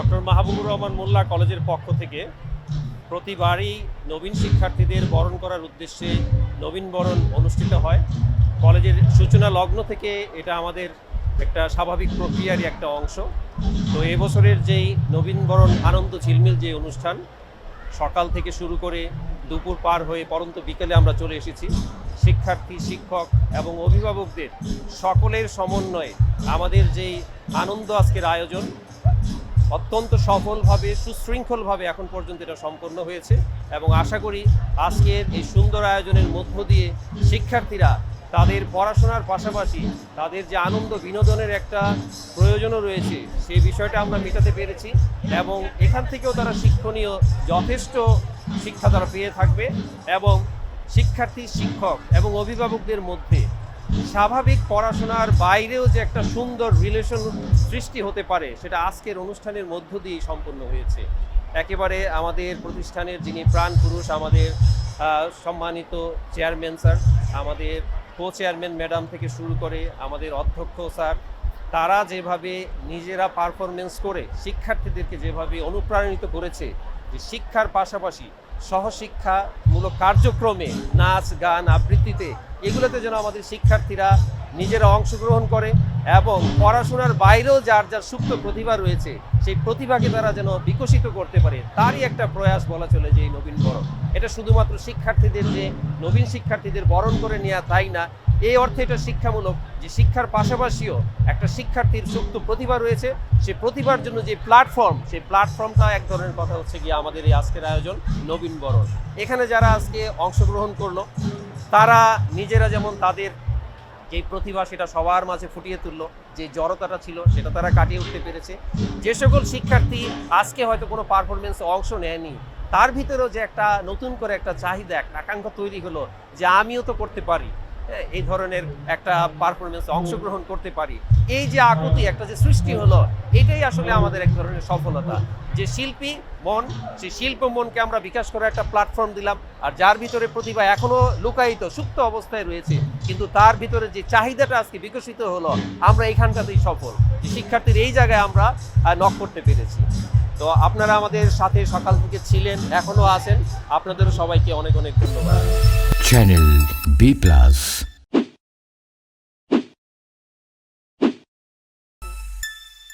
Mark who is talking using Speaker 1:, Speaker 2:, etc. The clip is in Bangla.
Speaker 1: ডক্টর মাহবুবুর রহমান মোল্লা কলেজের পক্ষ থেকে প্রতিবারই নবীন শিক্ষার্থীদের বরণ করার উদ্দেশ্যে নবীন বরণ অনুষ্ঠিত হয়। কলেজের সূচনা লগ্ন থেকে এটা আমাদের একটা স্বাভাবিক প্রক্রিয়ারই একটা অংশ। তো এবছরের যেই নবীন বরণ আনন্দ ঝিলমিল যে অনুষ্ঠান, সকাল থেকে শুরু করে দুপুর পার হয়ে পরন্ত বিকেলে আমরা চলে এসেছি। শিক্ষার্থী, শিক্ষক এবং অভিভাবকদের সকলের সমন্বয়ে আমাদের যেই আনন্দ আজকের আয়োজন অত্যন্ত সফলভাবে, সুশৃঙ্খলভাবে এখন পর্যন্ত এটা সম্পন্ন হয়েছে এবং আশা করি আজকের এই সুন্দর আয়োজনের মধ্য দিয়ে শিক্ষার্থীরা তাদের পড়াশোনার পাশাপাশি তাদের যে আনন্দ বিনোদনের একটা প্রয়োজনও রয়েছে সেই বিষয়টা আমরা মেটাতে পেরেছি এবং এখান থেকেও তারা শিক্ষণীয় যথেষ্ট শিক্ষা তারা পেয়ে থাকবে এবং শিক্ষার্থী, শিক্ষক এবং অভিভাবকদের মধ্যে স্বাভাবিক পড়াশোনার বাইরেও যে একটা সুন্দর রিলেশন সৃষ্টি হতে পারে, সেটা আজকের অনুষ্ঠানের মধ্য দিয়েই সম্পন্ন হয়েছে। একেবারে আমাদের প্রতিষ্ঠানের যিনি প্রাণ পুরুষ, আমাদের সম্মানিত চেয়ারম্যান স্যার আমাদের কো চেয়ারম্যান ম্যাডাম থেকে শুরু করে আমাদের অধ্যক্ষ স্যার তারা যেভাবে নিজেরা পারফরমেন্স করে, শিক্ষার্থীদেরকে যেভাবে অনুপ্রাণিত করেছে যে শিক্ষার পাশাপাশি সহশিক্ষামূলক কার্যক্রমে নাচ, গান, আবৃত্তিতে এগুলোতে যেন আমাদের শিক্ষার্থীরা নিজেরা অংশগ্রহণ করে এবং পড়াশোনার বাইরেও যার যার সুপ্ত প্রতিভা রয়েছে, সেই প্রতিভাকে তারা যেন বিকশিত করতে পারে, তারই একটা প্রয়াস বলা চলে যে এই নবীন বরণ। এটা শুধুমাত্র শিক্ষার্থীদের যে নবীন শিক্ষার্থীদের বরণ করে নেওয়া তাই না এই অর্থে এটা শিক্ষামূলক যে শিক্ষার পাশাপাশিও একটা শিক্ষার্থীর সুপ্ত প্রতিভা রয়েছে। সে প্রতিভার জন্য যে প্ল্যাটফর্ম সেই প্ল্যাটফর্মটা এক ধরনের কথা হচ্ছে গিয়ে আমাদের এই আজকের আয়োজন নবীন বরণ। এখানে যারা আজকে অংশগ্রহণ করল, তারা নিজেরা যেমন তাদের যে প্রতিভা সেটা সবার মাঝে ফুটিয়ে তুললো, যে জড়তাটা ছিল সেটা তারা কাটিয়ে উঠতে পেরেছে। যে সকল শিক্ষার্থী আজকে হয়তো কোনো পারফরমেন্সে অংশ নেয়নি, তার ভিতরেও যে একটা নতুন করে একটা চাহিদা, একটা আকাঙ্ক্ষা তৈরি হলো যে আমিও তো করতে পারি। এই ধরনের একটা পারফরমেন্সে অংশগ্রহণ করতে পারি। এই যে আকুতি, একটা যে সৃষ্টি হলো, এটাই আসলে আমাদের এক ধরনের সফলতা। যে শিল্পী মন সেই শিল্প মনকে আমরা বিকাশ করার একটা প্ল্যাটফর্ম দিলাম, আর যার ভিতরে প্রতিভা এখনও লুকায়িত, সুপ্ত অবস্থায় রয়েছে, কিন্তু তার ভিতরে যে চাহিদাটা আজকে বিকশিত হলো, আমরা এখানটাতেই সফল। শিক্ষার্থীর এই জায়গায় আমরা নক করতে পেরেছি। তো আপনারা আমাদের সাথে সকাল থেকে ছিলেন, এখনও আছেন। আপনাদেরও সবাইকে অনেক অনেক ধন্যবাদ।
Speaker 2: Channel B Plus